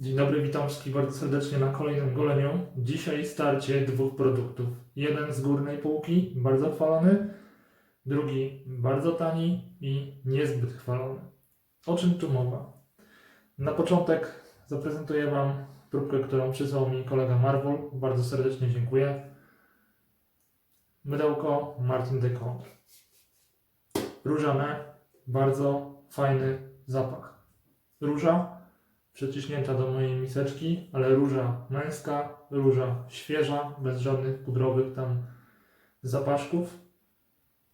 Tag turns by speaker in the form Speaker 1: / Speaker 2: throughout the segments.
Speaker 1: Dzień dobry, witam wszystkich bardzo serdecznie na kolejnym goleniu. Dzisiaj starcie dwóch produktów. Jeden z górnej półki, bardzo chwalony, drugi bardzo tani i niezbyt chwalony. O czym tu mowa? Na początek zaprezentuję Wam próbkę, którą przysłał mi kolega Marvel. Bardzo serdecznie dziękuję. Mydełko Martin Decontre. Różane, bardzo fajny zapach. Róża przeciśnięta do mojej miseczki, ale róża męska, róża świeża, bez żadnych pudrowych tam zapaszków.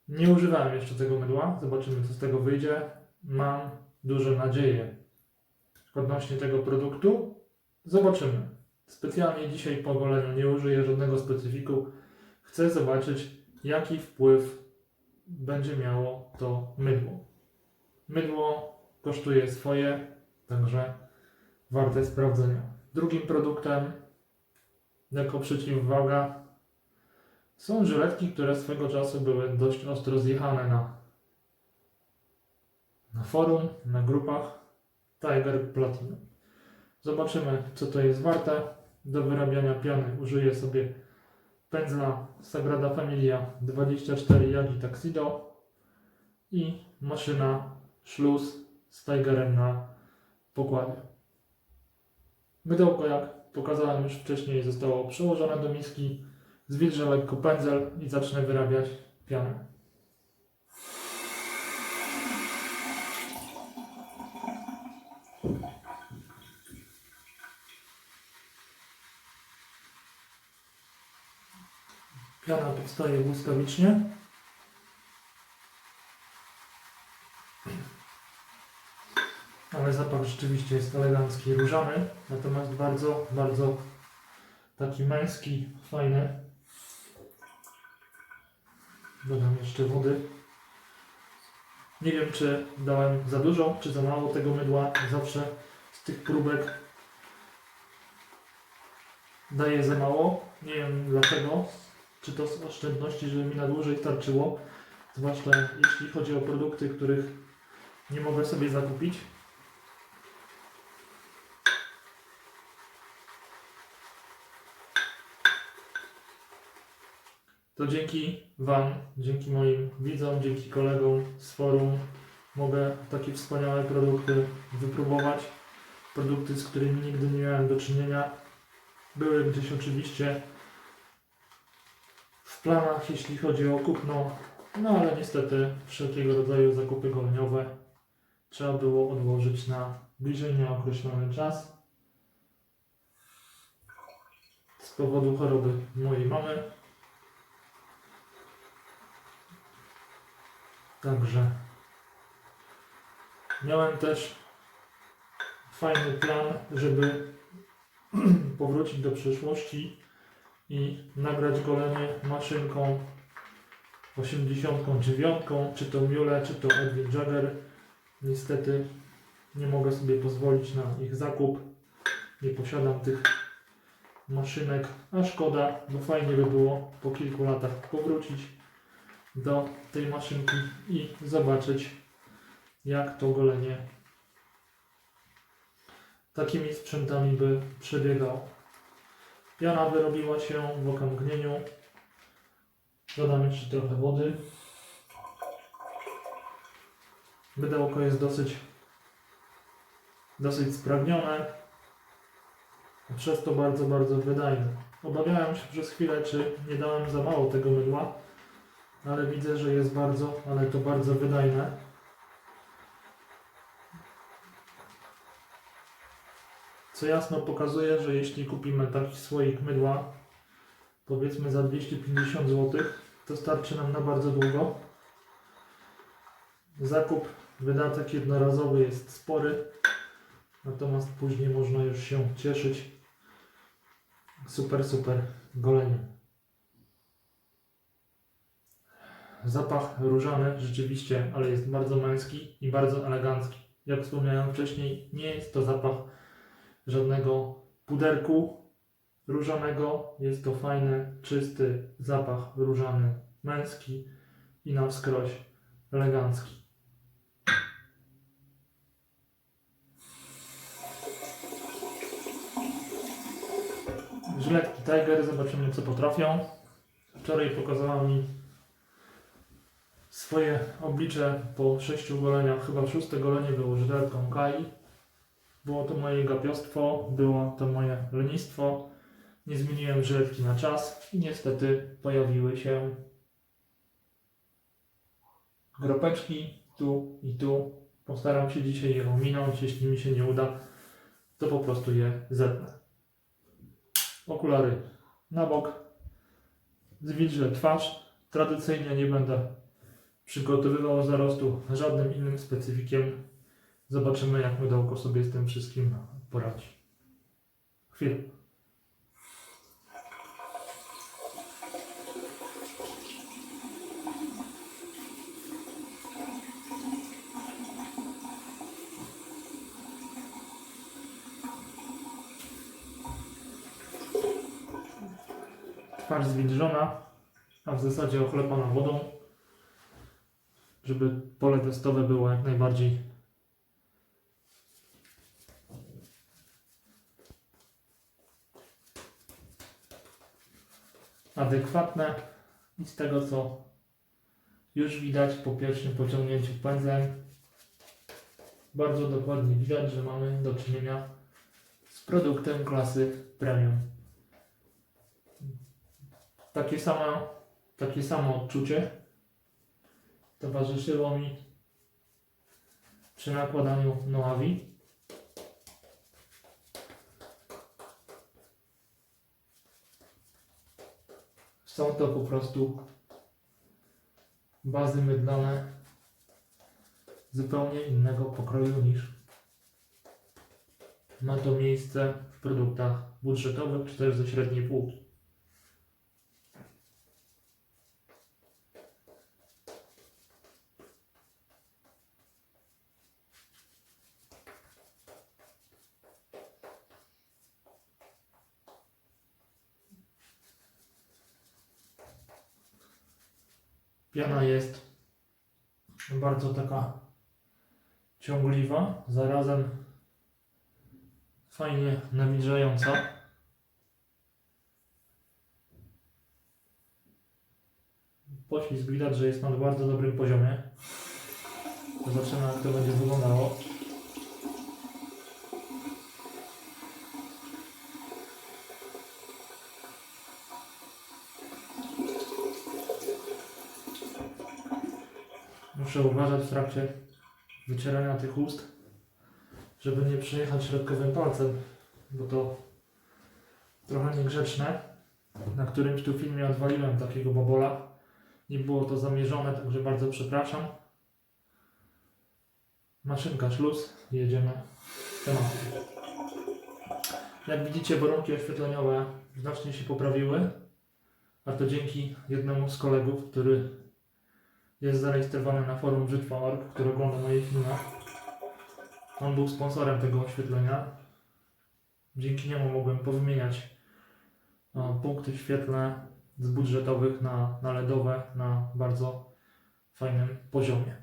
Speaker 1: Nie używałem jeszcze tego mydła, zobaczymy co z tego wyjdzie. Mam duże nadzieje odnośnie tego produktu. Zobaczymy. Specjalnie dzisiaj po goleniu nie użyję żadnego specyfiku. Chcę zobaczyć jaki wpływ będzie miało to mydło. Mydło kosztuje swoje, także warte sprawdzenia. Drugim produktem, jako przeciwwaga, są żyletki, które swego czasu były dość ostro zjechane na, na forum, na grupach Tiger Platinum. Zobaczymy, co to jest warte. Do wyrabiania piany użyję sobie pędzla Sagrada Familia 24 Yagi Tuxedo i maszyna szluz z Tigerem na pokładzie. Mydełko, jak pokazałem już wcześniej, zostało przełożone do miski. Zwilżę lekko pędzel i zacznę wyrabiać pianę. Piana powstaje błyskawicznie. Ale zapach rzeczywiście jest elegancki, różany, natomiast bardzo, bardzo taki męski, fajny. Dodam jeszcze wody. Nie wiem, czy dałem za dużo, czy za mało tego mydła. Zawsze z tych próbek daję za mało. Nie wiem dlaczego. Czy to z oszczędności, żeby mi na dłużej starczyło. Zwłaszcza jeśli chodzi o produkty, których nie mogę sobie zakupić. To dzięki Wam, dzięki moim widzom, dzięki kolegom z forum mogę takie wspaniałe produkty wypróbować. Produkty, z którymi nigdy nie miałem do czynienia. Były gdzieś oczywiście w planach, jeśli chodzi o kupno, no ale niestety wszelkiego rodzaju zakupy goleniowe trzeba było odłożyć na bliżej nieokreślony czas. Z powodu choroby mojej mamy. Także miałem też fajny plan, żeby powrócić do przeszłości i nagrać golenie maszynką 89, czy to Mule, czy to Edwin Jagger. Niestety nie mogę sobie pozwolić na ich zakup. Nie posiadam tych maszynek, a szkoda, bo fajnie by było po kilku latach powrócić do tej maszynki i zobaczyć jak to golenie takimi sprzętami by przebiegało. Piana wyrobiła się w okamgnieniu. Dodam jeszcze trochę wody. Mydełko jest dosyć dosyć spragnione. Przez to bardzo, bardzo wydajne. Obawiałem się przez chwilę, czy nie dałem za mało tego mydła ale widzę, że jest bardzo, ale to bardzo wydajne. Co jasno pokazuje, że jeśli kupimy taki słoik mydła, powiedzmy za 250 zł, to starczy nam na bardzo długo. Zakup, wydatek jednorazowy jest spory, natomiast później można już się cieszyć super, super goleniem. Zapach różany rzeczywiście, ale jest bardzo męski i bardzo elegancki. Jak wspomniałem wcześniej, nie jest to zapach żadnego puderku różanego. Jest to fajny, czysty zapach różany, męski i na wskroś elegancki. Żyletki Tiger, zobaczymy co potrafią. Wczoraj pokazała mi swoje oblicze po sześciu goleniach, chyba szóste golenie było żyletką Kai. Było to moje gapiostwo, było to moje lenistwo. Nie zmieniłem żyletki na czas i niestety pojawiły się gropeczki tu i tu. Postaram się dzisiaj je ominąć, jeśli mi się nie uda, to po prostu je zetnę. Okulary na bok, zwilżę twarz. Tradycyjnie nie będę przygotowywał zarostu żadnym innym specyfikiem. Zobaczymy, jak mydełko sobie z tym wszystkim poradzi. Chwilę. Twarz zwilżona, a w zasadzie ochlepana wodą, żeby pole testowe było jak najbardziej adekwatne i z tego co już widać po pierwszym pociągnięciu pędzlem bardzo dokładnie widać, że mamy do czynienia z produktem klasy premium. Takie samo, takie samo odczucie towarzyszyło mi przy nakładaniu Noavi. Są to po prostu bazy mydlane zupełnie innego pokroju niż ma to miejsce w produktach budżetowych czy też ze średniej półki. Piana jest bardzo taka ciągliwa, zarazem fajnie nawilżająca. Poślizg widać, że jest na bardzo dobrym poziomie. Zobaczymy jak to będzie wyglądało. Muszę uważać w trakcie wycierania tych ust, żeby nie przejechać środkowym palcem, bo to trochę niegrzeczne. Na którymś tu filmie odwaliłem takiego babola. Nie było to zamierzone, także bardzo przepraszam. Maszynka szluz, jedziemy z tematem. Jak widzicie, warunki oświetleniowe znacznie się poprawiły, a to dzięki jednemu z kolegów, który jest zarejestrowany na forum brzytwa.org, który ogląda moje filmy. On był sponsorem tego oświetlenia. Dzięki niemu mogłem powymieniać e, punkty świetlne z budżetowych na, na LEDowe na bardzo fajnym poziomie.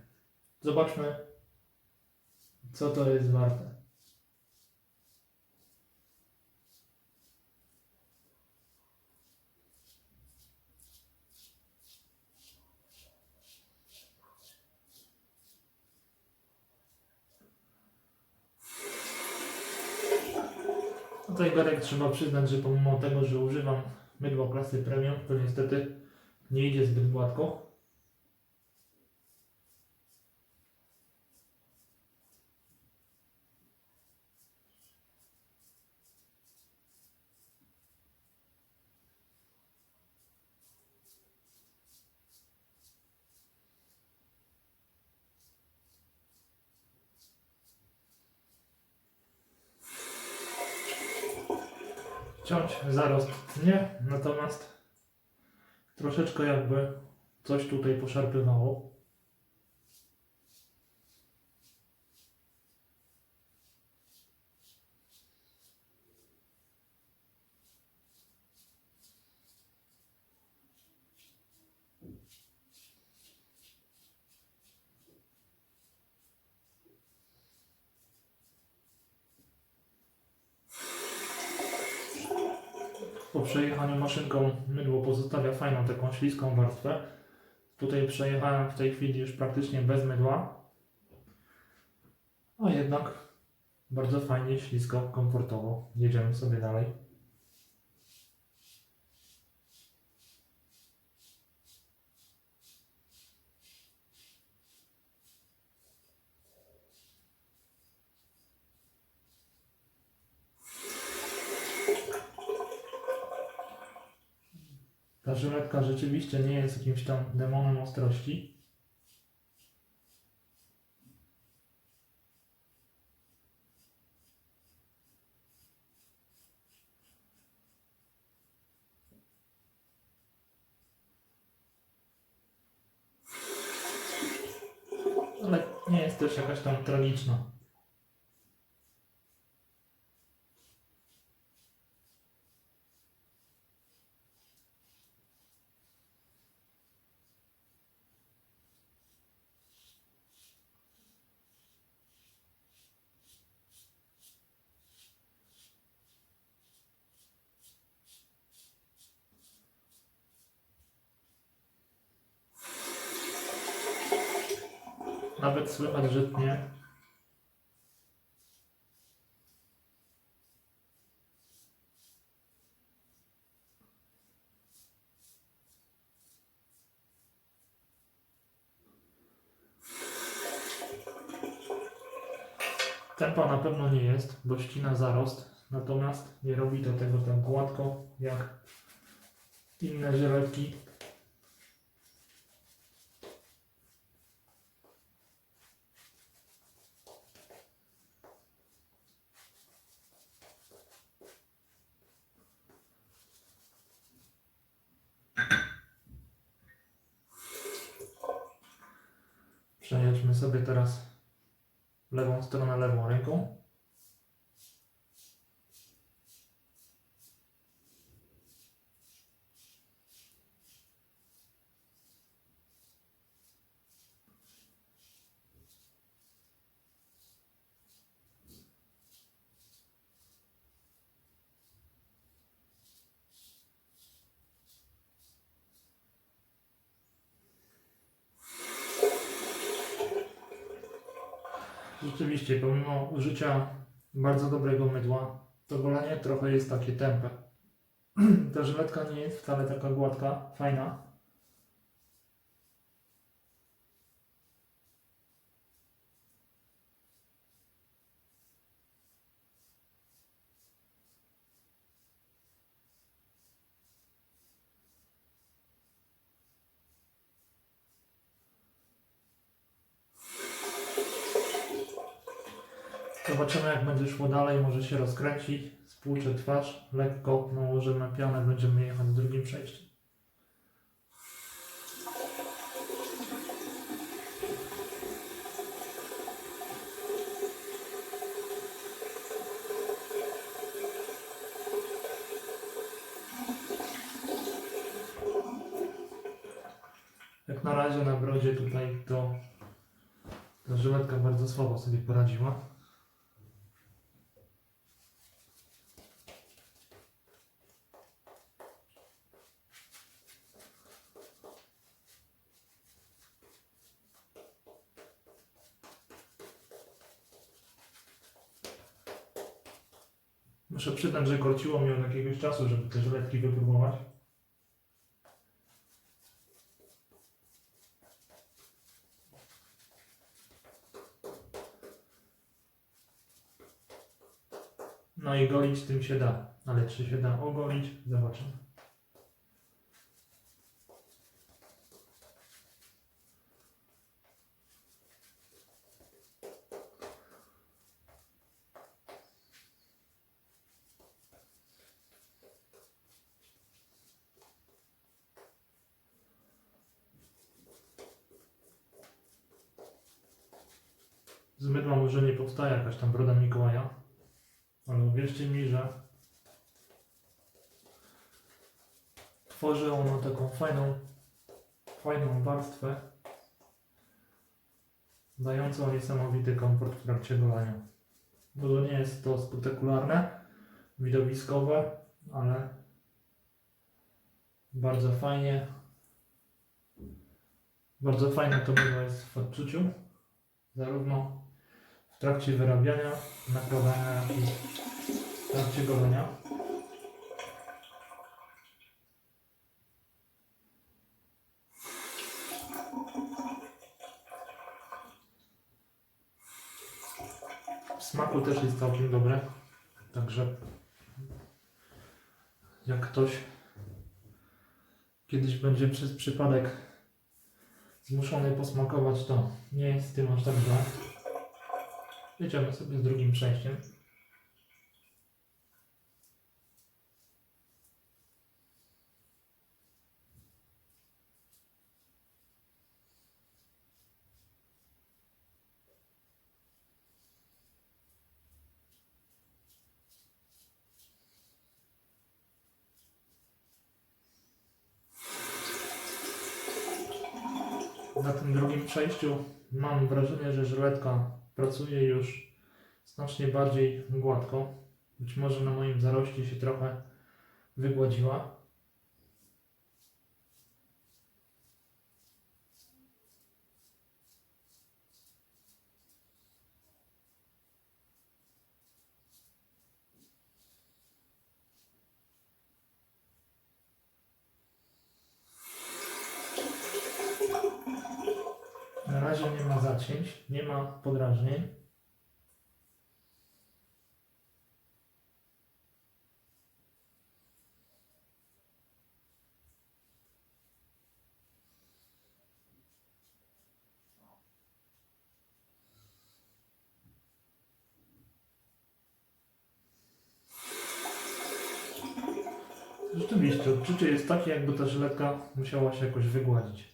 Speaker 1: Zobaczmy, co to jest warte. Tutaj Garek trzeba przyznać, że pomimo tego, że używam mydła klasy premium, to niestety nie idzie zbyt gładko. Ciąć zarost nie, natomiast troszeczkę jakby coś tutaj poszarpywało. Mydło pozostawia fajną taką śliską warstwę. Tutaj przejechałem w tej chwili już praktycznie bez mydła. A jednak bardzo fajnie, ślisko, komfortowo. Jedziemy sobie dalej. Ta żyletka rzeczywiście nie jest jakimś tam demonem ostrości. Ale nie jest też jakaś tam tragiczna. Nawet słychać, że tnie. Tempa na pewno nie jest, bo ścina zarost, natomiast nie robi to tego tak gładko jak inne żyletki. Przejedźmy sobie teraz lewą stronę lewą ręką. Rzeczywiście, użycia bardzo dobrego mydła, to golenie trochę jest takie tępe. Ta żyletka nie jest wcale taka gładka, fajna. Zobaczymy jak będzie szło dalej, może się rozkręcić, spłuczę twarz, lekko nałożymy pianę, będziemy jechać z drugim przejściem. Jak na razie na brodzie tutaj to ta żyletka bardzo słabo sobie poradziła. Muszę przyznać, że korciło mnie od jakiegoś czasu, żeby te żyletki wypróbować. No i golić tym się da. Ale czy się da ogolić? Zobaczymy. Z mydła może nie powstaje jakaś tam broda Mikołaja, ale uwierzcie mi, że tworzy ono taką fajną, fajną warstwę, dającą niesamowity komfort w trakcie golenia. Bo to nie jest to spektakularne, widowiskowe, ale Bardzo fajnie. Bardzo fajne to mydło jest w odczuciu. Zarówno w trakcie wyrabiania, nakładania, jak i w trakcie golenia. Smaku też jest całkiem dobre. Także jak ktoś kiedyś będzie przez przypadek zmuszony posmakować, to nie jest z tym aż tak źle. Jedziemy sobie z drugim przejściem. Na tym drugim przejściu mam wrażenie, że żyletka pracuje już znacznie bardziej gładko. Być może na moim zaroście się trochę wygładziła. Na razie nie ma zacięć, nie ma podrażnień. Rzeczywiście, odczucie jest takie, jakby ta żyletka musiała się jakoś wygładzić.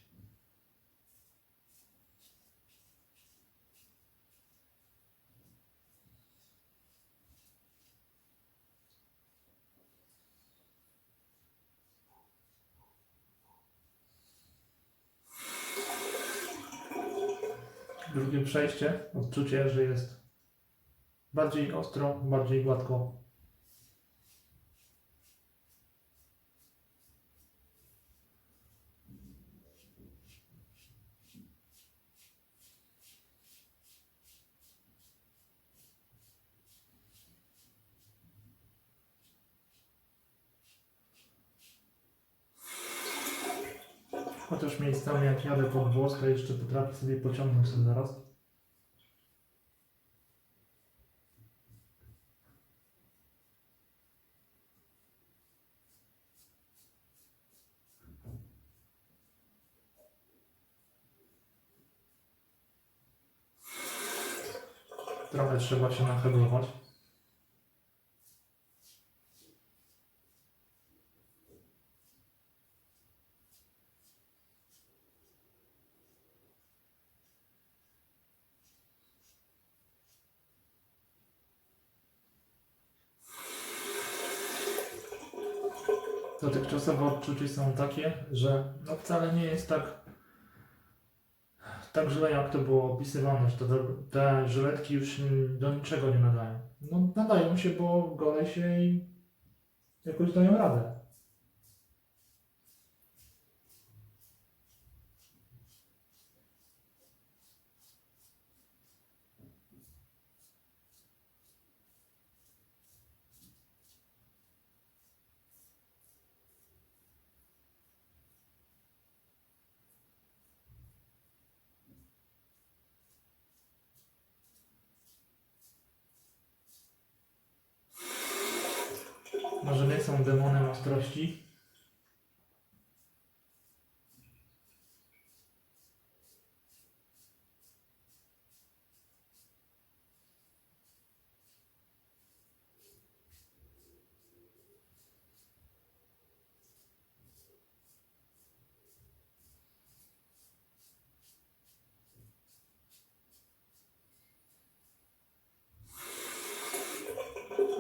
Speaker 1: Drugie przejście, odczucie, że jest bardziej ostro, bardziej gładko. Chociaż miejscami jak jadę pod włoska jeszcze potrafię sobie pociągnąć ten zaraz. Trochę trzeba się nachylować. Dotychczasowe odczucia są takie, że no wcale nie jest tak tak źle jak to było opisywane, że te, te żyletki już do niczego nie nadają. No nadają się, bo gole się i jakoś dają radę. Może nie są demonem ostrości.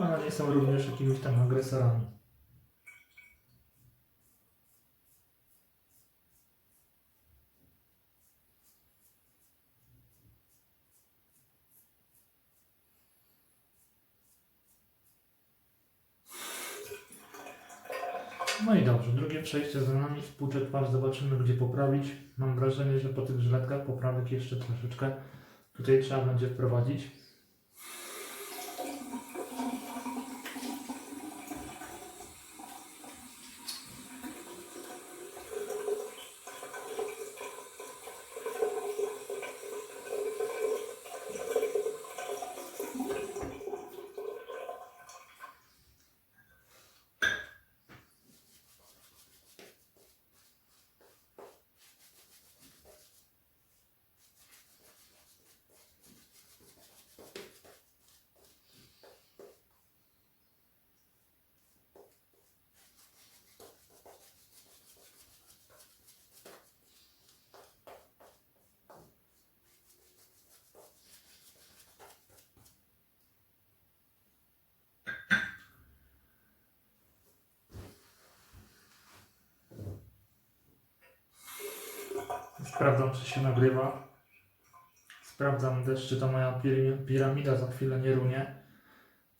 Speaker 1: Ale nie są również jakimiś tam agresorami. No i dobrze, drugie przejście za nami, współczek twarz, zobaczymy gdzie poprawić. Mam wrażenie, że po tych żyletkach poprawek jeszcze troszeczkę tutaj trzeba będzie wprowadzić. Sprawdzam, czy się nagrywa. Sprawdzam też, czy ta moja pir- piramida za chwilę nie runie.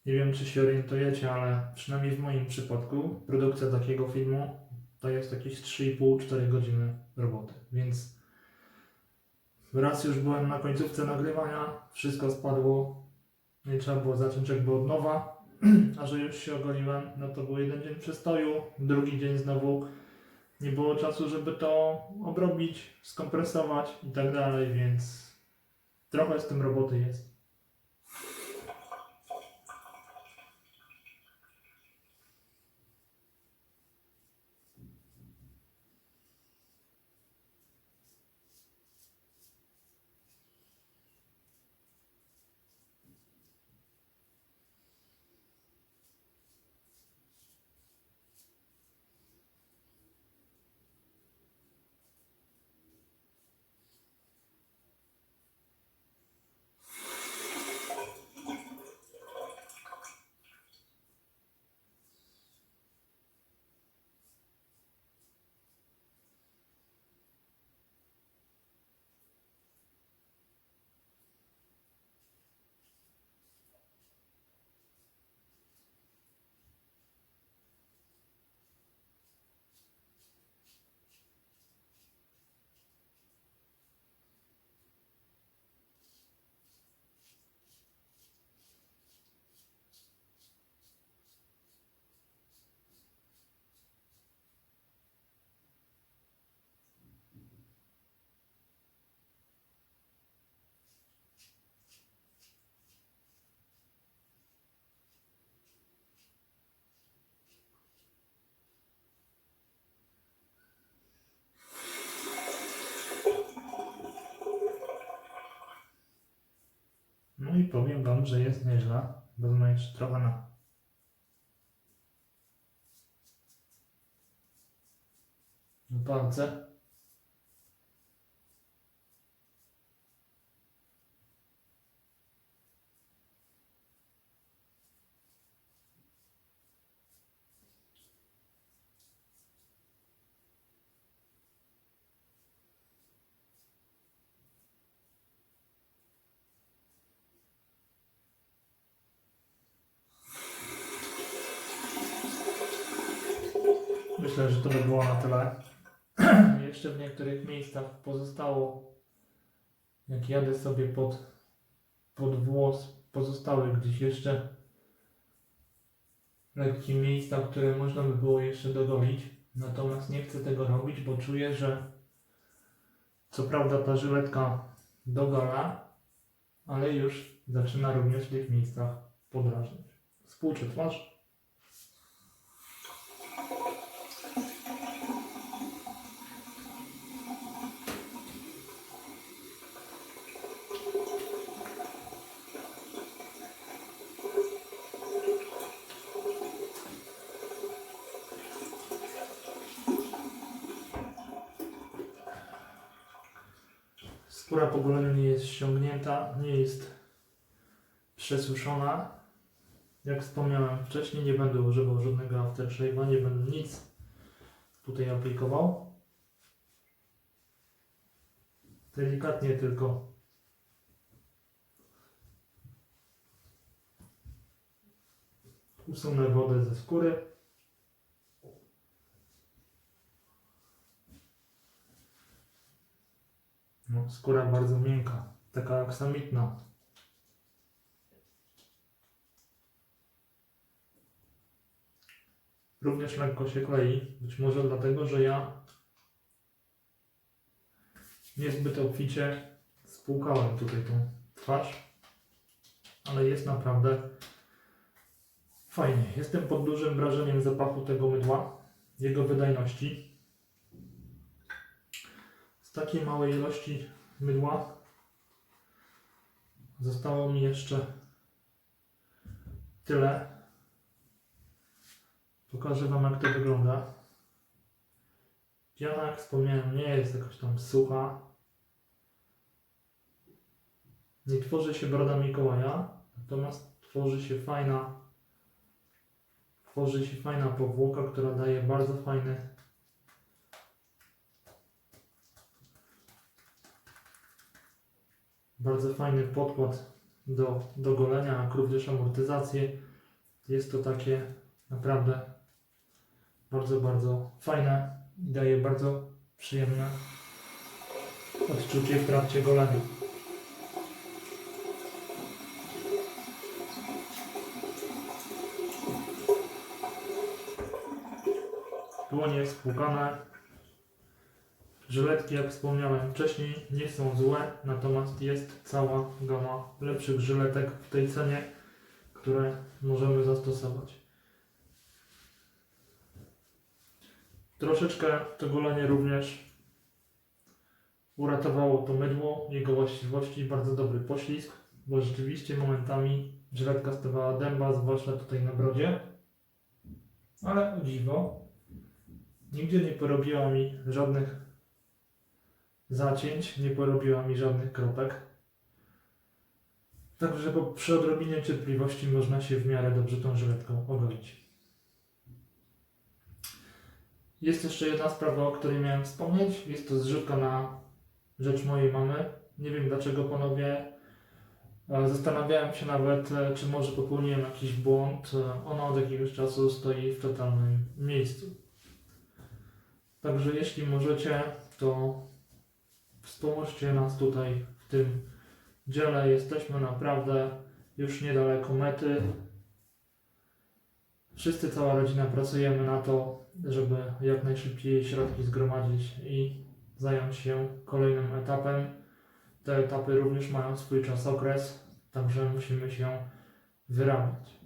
Speaker 1: Nie wiem, czy się orientujecie, ale przynajmniej w moim przypadku produkcja takiego filmu to jest jakieś 3,5-4 godziny roboty. Więc raz już byłem na końcówce nagrywania, wszystko spadło, i trzeba było zacząć jakby od nowa. A że już się ogoliłem, no to był jeden dzień przestoju, drugi dzień znowu nie było czasu, żeby to obrobić, skompresować i tak dalej, więc trochę z tym roboty jest. No i powiem Wam, że jest nieźle. Wezmę jeszcze trochę na palce. Że to by było na tyle. Jeszcze w niektórych miejscach pozostało, jak jadę sobie pod, pod włos, pozostały gdzieś jeszcze lekkie miejsca, które można by było jeszcze dogolić. Natomiast nie chcę tego robić, bo czuję, że co prawda ta żyletka dogala, ale już zaczyna również w tych miejscach podrażniać. Współczę twarz. ściągnięta, nie jest przesuszona. Jak wspomniałem wcześniej, nie będę używał żadnego aftershave'a, nie będę nic tutaj aplikował. Delikatnie tylko usunę wodę ze skóry. No, skóra bardzo miękka taka aksamitna. Również lekko się klei, być może dlatego, że ja niezbyt obficie spłukałem tutaj tą twarz, ale jest naprawdę fajnie. Jestem pod dużym wrażeniem zapachu tego mydła, jego wydajności. Z takiej małej ilości mydła zostało mi jeszcze tyle. Pokażę Wam jak to wygląda. Piana, jak wspomniałem, nie jest jakoś tam sucha. Nie tworzy się broda Mikołaja, natomiast tworzy się fajna tworzy się fajna powłoka, która daje bardzo fajny bardzo fajny podkład do, do golenia, jak również amortyzację. Jest to takie naprawdę bardzo, bardzo fajne i daje bardzo przyjemne odczucie w trakcie golenia. Dłonie spłukane. Żyletki, jak wspomniałem wcześniej, nie są złe, natomiast jest cała gama lepszych żyletek w tej cenie, które możemy zastosować. Troszeczkę to golenie również uratowało to mydło, jego właściwości, bardzo dobry poślizg, bo rzeczywiście momentami żyletka stawała dęba, zwłaszcza tutaj na brodzie. Ale o dziwo, nigdzie nie porobiła mi żadnych zacięć, nie porobiła mi żadnych kropek. Także po, przy odrobinie cierpliwości można się w miarę dobrze tą żyletką ogolić. Jest jeszcze jedna sprawa, o której miałem wspomnieć. Jest to zrzutka na rzecz mojej mamy. Nie wiem dlaczego panowie. e, Zastanawiałem się nawet, e, czy może popełniłem jakiś błąd. E, Ona od jakiegoś czasu stoi w totalnym miejscu. Także jeśli możecie, to wspomóżcie nas tutaj w tym dziele. Jesteśmy naprawdę już niedaleko mety. Wszyscy, cała rodzina pracujemy na to, żeby jak najszybciej środki zgromadzić i zająć się kolejnym etapem. Te etapy również mają swój czas okres, także musimy się wyrabiać.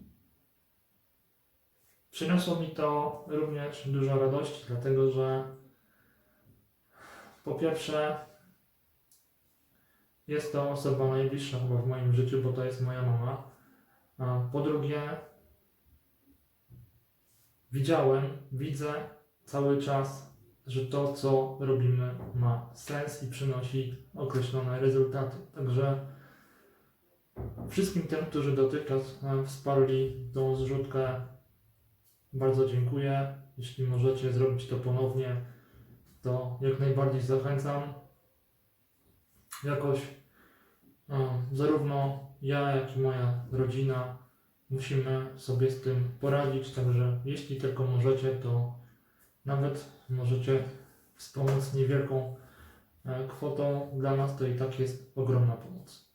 Speaker 1: Przyniosło mi to również dużo radości, dlatego że po pierwsze jest to osoba najbliższa chyba w moim życiu, bo to jest moja mama. Po drugie widziałem, widzę cały czas, że to, co robimy, ma sens i przynosi określone rezultaty. Także wszystkim tym, którzy dotychczas e, wsparli tą zrzutkę, bardzo dziękuję. Jeśli możecie zrobić to ponownie, to jak najbardziej zachęcam. Jakoś zarówno ja, jak i moja rodzina musimy sobie z tym poradzić, także jeśli tylko możecie, to nawet możecie wspomóc niewielką e, kwotą. Dla nas to i tak jest ogromna pomoc.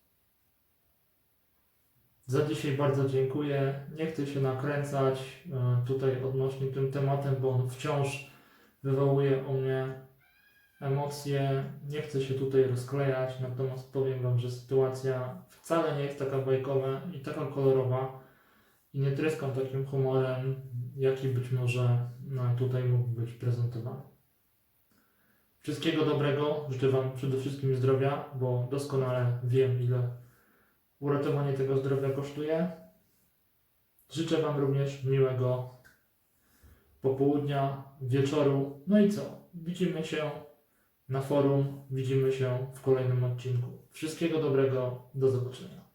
Speaker 1: Za dzisiaj bardzo dziękuję. Nie chcę się nakręcać e, tutaj odnośnie tym tematem, bo on wciąż wywołuje u mnie emocje. Nie chcę się tutaj rozklejać, natomiast powiem Wam, że sytuacja wcale nie jest taka bajkowa i taka kolorowa i nie tryskam takim humorem, jaki być może tutaj mógł być prezentowany. Wszystkiego dobrego. Życzę Wam przede wszystkim zdrowia, bo doskonale wiem, ile uratowanie tego zdrowia kosztuje. Życzę Wam również miłego popołudnia, wieczoru. No i co? Widzimy się na forum, widzimy się w kolejnym odcinku. Wszystkiego dobrego, do zobaczenia.